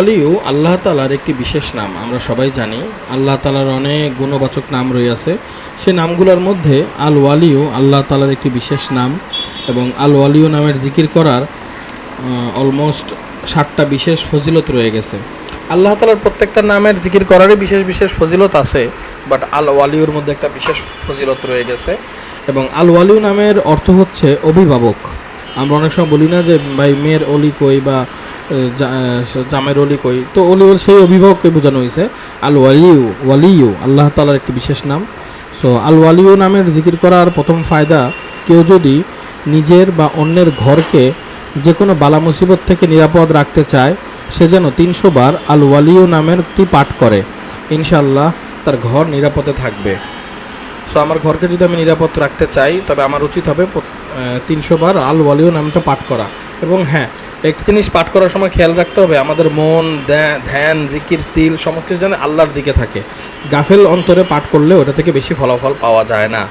ওয়ালিউ আল্লাহ তালার একটি বিশেষ নাম, আমরা সবাই জানি, আল্লাহ তালার অনেক গুণবাচক নাম রয়েছে। সেই নামগুলোর মধ্যে আল ওয়ালিউ আল্লাহ তালার একটি বিশেষ নাম এবং আল ওয়ালিউ নামের জিকির করার অলমোস্ট ষাটটা বিশেষ ফজিলত রয়ে গেছে। আল্লাহ তালার প্রত্যেকটা নামের জিকির করারই বিশেষ বিশেষ ফজিলত আছে বাট আল ওয়ালিউর মধ্যে একটা বিশেষ ফজিলত রয়ে গেছে এবং আল ওয়ালিউ নামের অর্থ হচ্ছে অভিভাবক। আমরা অনেক সময় বলি না যে, ভাই, মেয়ের অলি কই বা জামের অলি কই? তো অলি বল সেই অভিভাবককে বোঝানো হয়েছে আল ওয়ালিউ ওয়ালিউ আল্লাহ তালার একটি বিশেষ নাম। সো আল ওয়ালিউ নামের জিকির করার প্রথম ফায়দা, কেউ যদি নিজের বা অন্যের ঘরকে যে কোনো বালা মুসিবত থেকে নিরাপদ রাখতে চায়, সে যেন তিনশো বার আল ওয়ালিউ নামের একটি পাঠ করে। ইনশাল্লাহ তার ঘর নিরাপদে থাকবে। সো আমার ঘরকে যদি আমি নিরাপদ রাখতে চাই, তবে আমার উচিত হবে তিনশো বার আল ওয়ালিও নামটা পাঠ করা। এবং হ্যাঁ একটি জিনিস পাঠ করার সময় খেয়াল রাখতে হবে, আমাদের মন, ধ্যান জিকির, তিল সমস্ত যেন আল্লাহর দিকে থাকে। গাফেল অন্তরে পাঠ করলে ওটা থেকে বেশি ফলাফল পাওয়া যায় না।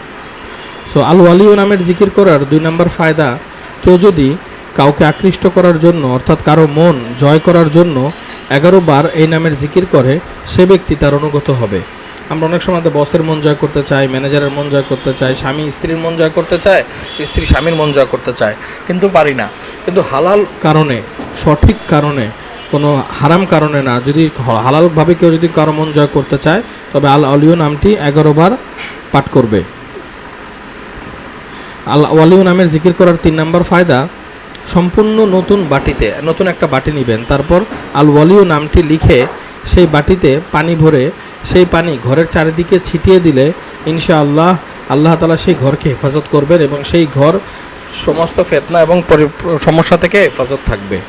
সো আল ওয়ালিও নামের জিকির করার দুই নম্বর ফায়দা, কেউ যদি কাউকে আকৃষ্ট করার জন্য, অর্থাৎ কারও মন জয় করার জন্য এগারো বার এই নামের জিকির করে, সে ব্যক্তি তার অনুগত হবে। আমরা অনেক সময় বসের মন জয় করতে চাই, ম্যানেজারের মন জয় করতে চাই, স্বামী স্ত্রীর মন জয় করতে চায়, স্ত্রী স্বামীর মন জয় করতে চায়, কিন্তু পারি না। কিন্তু হালাল কারণে, সঠিক কারণে, কোনো হারাম কারণে না, যদি হালালভাবে কেউ যদি কারও মন জয় করতে চায়, তবে আল অলিও নামটি এগারো বার পাঠ করবে। আল ওয়ালিউ নামের জিকির করার তিন নম্বর ফায়দা, সম্পূর্ণ নতুন বাটিতে, নতুন একটা বাটি নেবেন, তারপর আল ওয়ালিউ নামটি লিখে সেই বাটিতে পানি ভরে সেই পানি ঘরের চারিদিকে ছিটিয়ে দিলে ইনশাআল্লাহ আল্লাহ আল্লাহ তালা সেই ঘরকে হেফাজত করবেন এবং সেই ঘর সমস্ত ফেতনা এবং সমস্যা থেকে হেফাজত থাকবে।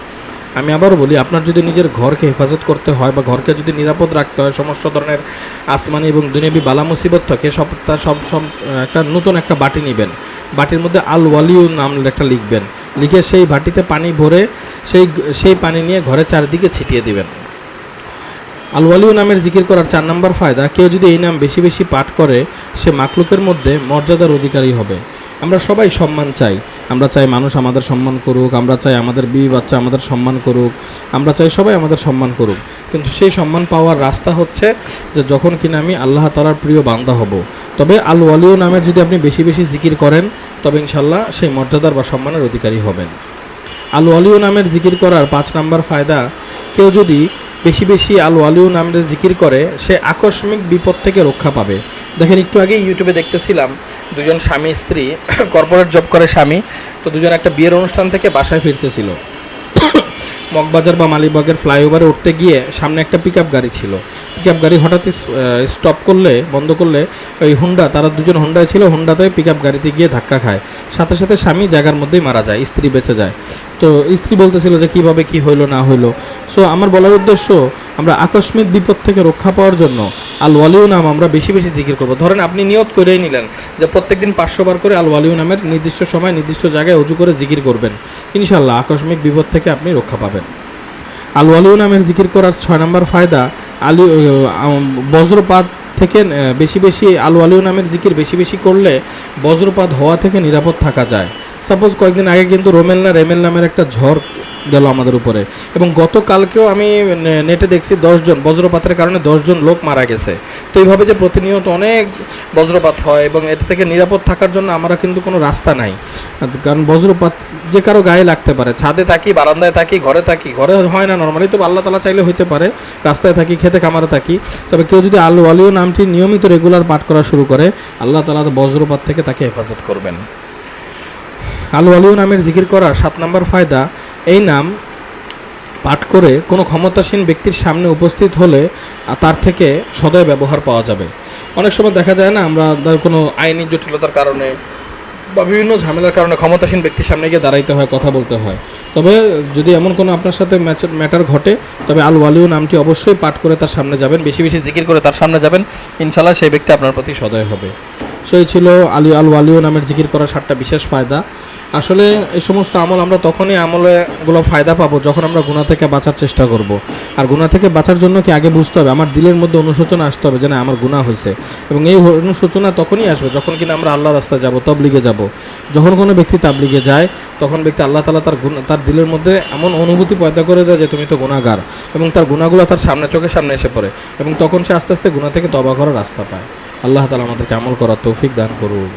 আমি আবারও বলি, আপনার যদি নিজের ঘরকে হেফাজত করতে হয় বা ঘরকে যদি নিরাপদ রাখতে হয়, সমস্ত ধরনের আসমানি এবং দুনিয়াবি বালা মুসিবত থেকে, সব তার সব সব একটা নতুন একটা বাটি নেবেন। বাটির মধ্যে আল ওয়ালিউ নাম একটা লিখবেন। লিখে সেই বাটিতে পানি ভরে সেই সেই পানি নিয়ে ঘরের চারিদিকে ছিটিয়ে দিবেন। আল ওয়ালিউ নামের জিকির করার চার নম্বর ফায়দা, কেউ যদি এই নাম বেশি বেশি পাঠ করে, সে মাকলুকের মধ্যে মর্যাদার অধিকারী হবে। আমরা সবাই সম্মান চাই। আমরা চাই মানুষ আমাদের সম্মান করুক, আমরা চাই আমাদের বিবি বাচ্চা আমাদের সম্মান করুক, আমরা চাই সবাই আমাদের সম্মান করুক। কিন্তু সেই সম্মান পাওয়ার রাস্তা হচ্ছে যে যখন কিনা আমি আল্লাহ তালার প্রিয় বান্দা হব। তবে আল ওয়ালিউ নামের যদি আপনি বেশি বেশি জিকির করেন, তবে ইনশাল্লাহ সেই মর্যাদার বা সম্মানের অধিকারী হবেন। আল ওয়ালিউ নামের জিকির করার পাঁচ নাম্বার ফায়দা, কেউ যদি বেশি বেশি আলু আলু নামের জিকির করে, সে আকস্মিক বিপদ থেকে রক্ষা পাবে। দেখেন, একটু আগে ইউটিউবে দেখতেছিলাম, দুজন স্বামী স্ত্রী কর্পোরেট জব করে স্বামী, তো দুজন একটা বিয়ের অনুষ্ঠান থেকে বাসায় ফিরতেছিল। মগবাজার বা মালিবাগের ফ্লাইওভারে উঠতে গিয়ে সামনে একটা পিক গাড়ি ছিল। পিক গাড়ি হঠাৎই স্টপ করলে, বন্ধ করলে ওই হুন্ডা তারা দুজন হুন্ডায় ছিল হুন্ডাতে পিক গাড়িতে গিয়ে ধাক্কা খায়। সাথে সাথে স্বামী জায়গার মধ্যেই মারা যায়, স্ত্রী বেঁচে যায়। তো স্ত্রী বলতেছিল যে কীভাবে কি হইল না হইল। সো আমার বলার উদ্দেশ্য আমরা আকস্মিক বিপদ থেকে রক্ষা পাওয়ার জন্য আল ওয়ালিউ নাম আমরা বেশি বেশি জিকির করব। ধরেন আপনি নিয়ত করেই নিলেন যে প্রত্যেকদিন পাঁচশো বার করে আল ওয়ালিউ নামের নির্দিষ্ট সময়, নির্দিষ্ট জায়গায় উজু করে জিকির করবেন। ইনশাল্লাহ আকস্মিক বিপদ থেকে আপনি রক্ষা পাবেন। আল ওয়ালিউ নামের জিকির করার ছয় নম্বর ফায়দা, আলু বজ্রপাত থেকে বেশি বেশি আল ওয়ালিউ নামের জিকির বেশি বেশি করলে বজ্রপাত হওয়া থেকে নিরাপদ থাকা যায়। সাপোজ কয়েকদিন আগে কিন্তু রোমেল না রেমেল নামের একটা ঝড় গেল আমাদের উপরে। এবং গতকালকেও আমি নেটে দেখছি দশজন বজ্রপাতের কারণে দশজন লোক মারা গেছে। তো এইভাবে যে প্রতিনিয়ত অনেক বজ্রপাত হয় এবং এর থেকে নিরাপদ থাকার জন্য আমরা কিন্তু কোনো রাস্তা নাই। কারণ বজ্রপাত যে কারও গায়ে লাগতে পারে, ছাদে থাকি, বারান্দায় থাকি, ঘরে থাকি, ঘরে হয় না নর্মালি তো আল্লাহ তালা চাইলে হইতে পারে, রাস্তায় থাকি, খেতে খামারে থাকি। তবে কেউ যদি আলু আলিও নামটি নিয়মিত রেগুলার পাঠ করা শুরু করে, আল্লাহ তালা বজ্রপাত থেকে তাকে হেফাজত করবেন। আলু আলিও নামের জিকির করার সাত নম্বর ফায়দা এই নাম পাঠ করে কোনো ক্ষমতাসীন ব্যক্তির সামনে উপস্থিত হলে তার থেকে সদয় ব্যবহার পাওয়া যাবে। অনেক সময় দেখা যায় না, আমরা কোনো আইনি জটিলতার কারণে বা বিভিন্ন ঝামেলার কারণে ক্ষমতাসীন ব্যক্তির সামনে গিয়ে দাঁড়াইতে হয়, কথা বলতে হয়। তবে যদি এমন কোনো আপনার সাথে ম্যাটার ঘটে, তবে আল ওয়ালিউ নামটি অবশ্যই পাঠ করে তার সামনে যাবেন, বেশি বেশি জিকির করে তার সামনে যাবেন ইনশাল্লাহ সেই ব্যক্তি আপনার প্রতি সদয় হবে। সো এই ছিল আলী, আল ওয়ালিউ নামের জিকির করার সাতটা বিশেষ ফায়দা। আসলে এই সমস্ত আমল আমরা তখনই আমলে গুলো ফায়দা পাবো যখন আমরা গুণা থেকে বাঁচার চেষ্টা করব। আর গুণা থেকে বাঁচার জন্য কি আগে বুঝতে হবে? আমার দিলের মধ্যে অনুশোচনা আসতে হবে যে না, আমার গুণা হয়েছে। এবং এই অনুশোচনা তখনই আসবে যখন কিনা আমরা আল্লাহ রাস্তায় যাব, তবলিগে যাব। যখন কোনো ব্যক্তি তাবলিগে যায়, তখন ব্যক্তি আল্লাহ তালা তার গুণ তার দিলের মধ্যে এমন অনুভূতি পয়দা করে দেয় যে তুমি তো গুণাগার এবং তার গুণাগুলো তার সামনে, চোখের সামনে এসে পড়ে। এবং তখন সে আস্তে আস্তে গুণা থেকে তবা করার রাস্তা পায়। আল্লাহ তালা আমাদেরকে আমল করার তৌফিক দান করুন